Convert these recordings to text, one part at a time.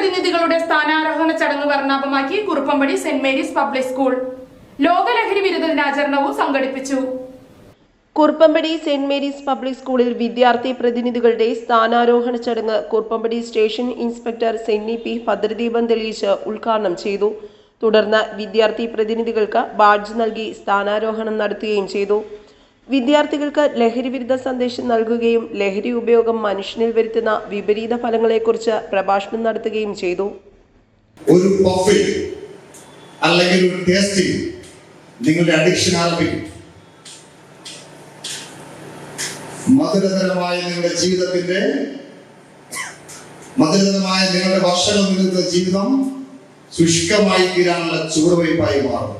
പ്രതിനിധികളുടെ സ്ഥാനാരോഹണ ചടങ്ങ് വർണാഭമാക്കി Kuruppampady saint Mary's public school. ലോകലഹരി വിരുദ്ധ ദിനാചരണവും സംഘടിപ്പിച്ചു. കുറുപ്പമ്പടി സെന്റ് മേരീസ് പബ്ലിക് സ്കൂളിൽ വിദ്യാർത്ഥി പ്രതിനിധികളുടെ സ്ഥാനാരോഹണ ചടങ്ങ് Kuruppampady station inspector Senni P ഭദ്രദീപം തെളിയിച്ച് ഉദ്ഘാടനം ചെയ്തു. തുടർന്ന് വിദ്യാർത്ഥി പ്രതിനിധികൾക്ക് ബാഡ്ജ് നൽകി സ്ഥാനാരോഹണം നടത്തുകയും ചെയ്തു. വിദ്യാർത്ഥികൾക്ക് ലഹരി വിരുദ്ധ സന്ദേശം നൽകുകയും ലഹരി ഉപയോഗം മനുഷ്യനിൽ വരുത്തുന്ന വിപരീത ഫലങ്ങളെക്കുറിച്ച് പ്രഭാഷണം നടത്തുകയും ചെയ്തു. ഒരു പഫിൽ അല്ലെങ്കിൽ ഒരു ടേസ്റ്റിൽ നിങ്ങളുടെ അഡിക്ഷൻ ആരംഭിക്കും മധുരതരമായ നിങ്ങളുടെ ജീവിതത്തിന്റെ മധുരതരമായ നിങ്ങളുടെ വർഷങ്ങൾ നിങ്ങളുടെ ജീവിതം ശുഷ്കമായി തീരാനുള്ള ചുവടുവയ്പായി മാറും.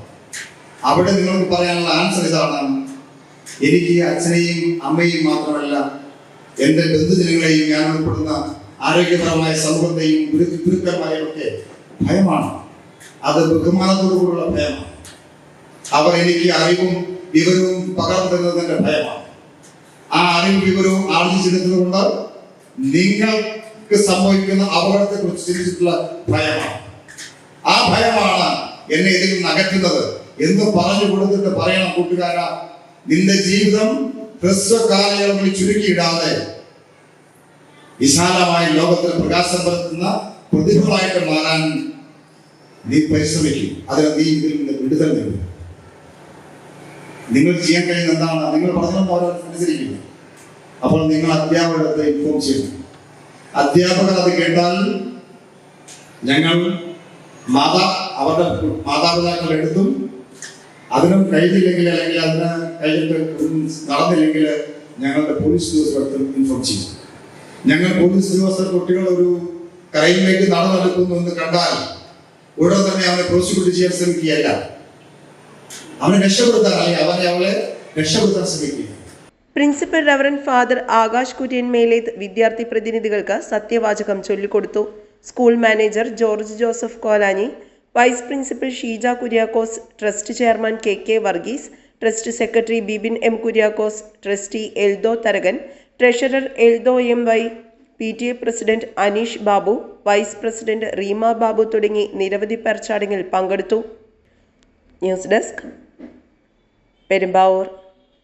അവിടെ നിങ്ങൾക്ക് പറയാനുള്ള ആൻസർ ഇതാണ് എനിക്ക് അച്ഛനെയും അമ്മയും മാത്രമല്ല എന്റെ ബന്ധുജനങ്ങളെയും ഞാൻ ഉൾപ്പെടുന്ന ആരോഗ്യപരമായ സമൂഹത്തെയും ഗുരുക്കന്മാരെയൊക്കെ ഭയമാണ്. അത് ബഹുമാനത്തോടുകൂടിയുള്ള ഭയമാണ്. അവർ എനിക്ക് അറിവും വിവരവും പകർന്നു ഭയമാണ്. ആ അറിവും വിവരവും ആർജിച്ചെടുത്തത് കൊണ്ട് നിങ്ങൾക്ക് സംഭവിക്കുന്ന അപകടത്തെ കുറിച്ച് ചിന്തിച്ചിട്ടുള്ള ഭയമാണ്. ആ ഭയമാണ് എന്നെ ഇതിൽ നിന്ന് അകറ്റുന്നത്. എന്ന് പറഞ്ഞു കൊടുത്തിട്ട് പറയണം കൂട്ടുകാരാ? നിന്റെ ജീവിതം ഹ്രസ്വ കാലയളവിൽ ചുരുക്കിയിടാതെ വിശാലമായി ലോകത്തിൽ പ്രകാശം പരത്തുന്ന പ്രതിഭകളായിട്ട് മാറാൻ നീ പരിശ്രമിക്കും. അതിന് നീ ഇതിൽ നിന്ന് വിടുതൽ നേടും. നിങ്ങൾ ചെയ്യാൻ കഴിയുന്ന എന്താണ്? നിങ്ങൾ പഠനം ഓരോ അനുസരിക്കുന്നു അപ്പോൾ നിങ്ങൾ അധ്യാപകരത്തെ ഇൻഫോം ചെയ്യണം അധ്യാപകർ അത് കേട്ടാൽ ഞങ്ങൾ മാതാ അവരുടെ മാതാപിതാക്കൾ എടുത്തും അതിനും കഴിഞ്ഞില്ലെങ്കിൽ അല്ലെങ്കിൽ അതിന് കഴിഞ്ഞിട്ട് നടന്നില്ലെങ്കിൽ ഞങ്ങളുടെ പോലീസ് ഉദ്യോഗസ്ഥർക്ക് ഇൻഫോം ചെയ്യും. ഞങ്ങൾ പോലീസ് ഉദ്യോഗസ്ഥർ കുട്ടികൾ ഒരു കരയിലേക്ക് നടന്നെടുക്കുന്നു എന്ന് കണ്ടാൽ ഉടൻ തന്നെ അവനെ പ്രോസിക്യൂട്ട് ചെയ്യാൻ ശ്രമിക്കുകയല്ല. അവനെ രക്ഷപ്പെടുത്താൻ അല്ലെങ്കിൽ അവനെ അവളെ രക്ഷപ്പെടുത്താൻ ശ്രമിക്കുക principal reverend father Akash Kurian Meleth വിദ്യാർത്ഥി പ്രതിനിധികൾക്ക് സത്യവാചകം ചൊല്ലിക്കൊടുത്തു. School manager George Joseph Kolani vice principal Sheeja Kuriakose trust chairman K K Varghese trust secretary Bibin M Kuriakose trustee Eldo Tharakan treasurer Eldo M Y P T A president Aneesh Babu vice president Reema Babu തുടങ്ങി നിരവധി പേർ ചടങ്ങിൽ പങ്കെടുത്തു. News desk. Perumbavoor.